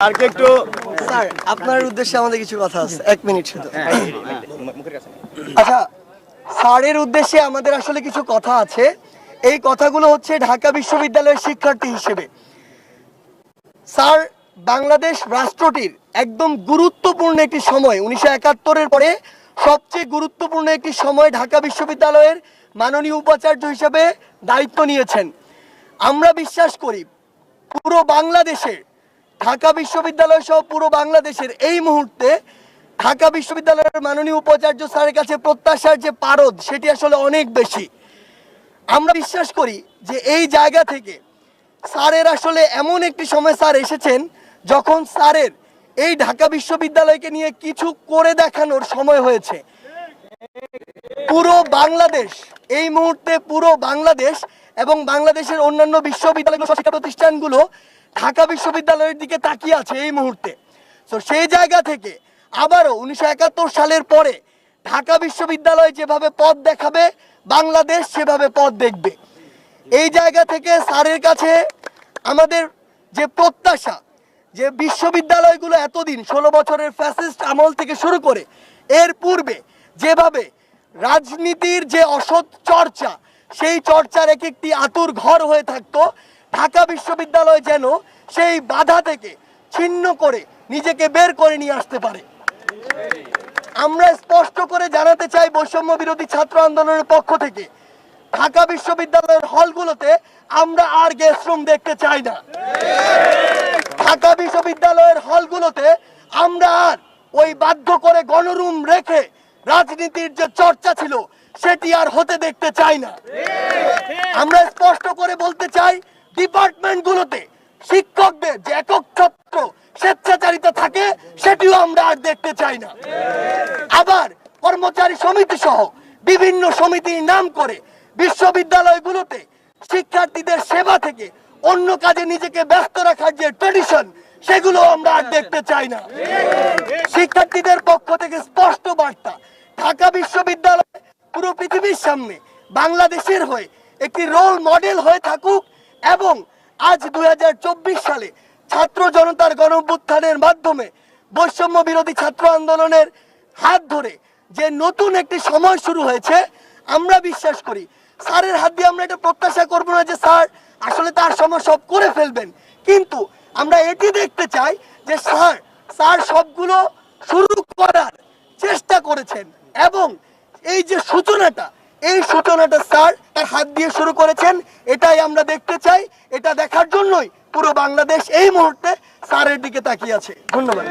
আর কি একটু স্যার আপনার উদ্দেশ্যে আমাদের কিছু কথা আছে। এক মিনিট শুধু। আচ্ছা স্যারের উদ্দেশ্যে আমাদের আসলে কিছু কথা আছে। এই কথাগুলো হচ্ছে ঢাকা বিশ্ববিদ্যালয়ের শিক্ষার্থী হিসেবে। স্যার বাংলাদেশ রাষ্ট্রটির একদম গুরুত্বপূর্ণ একটি সময় উনিশশো একাত্তরের পরে সবচেয়ে গুরুত্বপূর্ণ একটি সময় ঢাকা বিশ্ববিদ্যালয়ের মাননীয় উপাচার্য হিসেবে দায়িত্ব নিয়েছেন। আমরা বিশ্বাস করি পুরো বাংলাদেশে ঢাকা বিশ্ববিদ্যালয় সহ পুরো বাংলাদেশের এই মুহূর্তে ঢাকা বিশ্ববিদ্যালয়ের মাননীয় উপাচার্য স্যারের কাছে প্রত্যাশার যে পারদ, সেটি আসলে অনেক বেশি। আমরা বিশ্বাস করি যে এই জায়গা থেকে স্যারের আসলে এমন একটি সময় স্যার এসেছেন যখন স্যারের এই ঢাকা বিশ্ববিদ্যালয়কে নিয়ে কিছু করে দেখানোর সময় হয়েছে। পুরো বাংলাদেশ, এই মুহূর্তে পুরো বাংলাদেশ এবং বাংলাদেশের অন্যান্য বিশ্ববিদ্যালয় শিক্ষা প্রতিষ্ঠানগুলো ঢাকা বিশ্ববিদ্যালয়ের দিকে তাকিয়ে আছে এই মুহূর্তে। তো সেই জায়গা থেকে আবারও উনিশশো একাত্তর সালের পরে ঢাকা বিশ্ববিদ্যালয় যেভাবে পথ দেখাবে, বাংলাদেশ সেভাবে পথ দেখবে। এই জায়গা থেকে স্যারের কাছে আমাদের যে প্রত্যাশা, যে বিশ্ববিদ্যালয়গুলো এতদিন ষোলো বছরের ফ্যাসিস্ট আমল থেকে শুরু করে, এর পূর্বে যেভাবে রাজনীতির যে অসৎ চর্চা, সেই চর্চার এক একটি আতুর ঘর হয়ে থাকতো ঢাকা বিশ্ববিদ্যালয় যেন সেই বাধা থেকে ছিন্ন করে নিজেকে বের করে নিয়ে আসতে পারে। আমরা স্পষ্ট করে জানাতে চাই বৈষম্য বিরোধী ছাত্র আন্দোলনের পক্ষ থেকে, ঢাকা বিশ্ববিদ্যালয়ের হলগুলোতে আমরা আর গেস্ট রুম দেখতে চাই না। ঢাকা বিশ্ববিদ্যালয়ের হলগুলোতে আমরা আর ওই বাধ্য করে গণরুম রেখে রাজনীতির যে চর্চা ছিল, সেটি আর হতে দেখতে চাই না। আমরা স্পষ্ট করে বলতে চাই ডিপার্টমেন্টগুলোতে শিক্ষকদের যে একক ছত্র স্বেচ্ছাচারিতা থাকে, সেটিও আমরা আর দেখতে চাই না। আবার কর্মচারী সমিতি সহ বিভিন্ন সমিতির নাম করে বিশ্ববিদ্যালয়গুলোতে শিক্ষার্থীদের সেবা থেকে অন্য কাজে নিজেকে ব্যস্ত রাখার যে ট্রেডিশন সেগুলো আমরা আর দেখতে চাই না। শিক্ষার্থীদের পক্ষ থেকে স্পষ্ট বার্তা, ঢাকা বিশ্ববিদ্যালয় পুরো পৃথিবীর সামনে বাংলাদেশের হয়ে একটি রোল মডেল হয়ে থাকুক এবং আজ দু হাজার চব্বিশ সালে ছাত্র জনতার গণঅভ্যুত্থানের মাধ্যমে বৈষম্য বিরোধী ছাত্র আন্দোলনের হাত ধরে যে নতুন একটি সময় শুরু হয়েছে, আমরা বিশ্বাস করি, স্যারের হাত দিয়ে আমরা এটা প্রত্যাশা করব না যে, স্যার, আসলে তার সময় সব করে ফেলবেন। কিন্তু আমরা এটি দেখতে চাই যে, স্যার স্যার সবগুলো শুরু করার চেষ্টা করেছেন এবং এই যে সূচনাটা এই সূচনাটা স্যার তার হাত দিয়ে শুরু করেছেন, এটাই আমরা দেখতে চাই, এটা দেখার জন্যই পুরো বাংলাদেশ এই মুহূর্তে স্যারের দিকে তাকিয়ে আছে। ধন্যবাদ।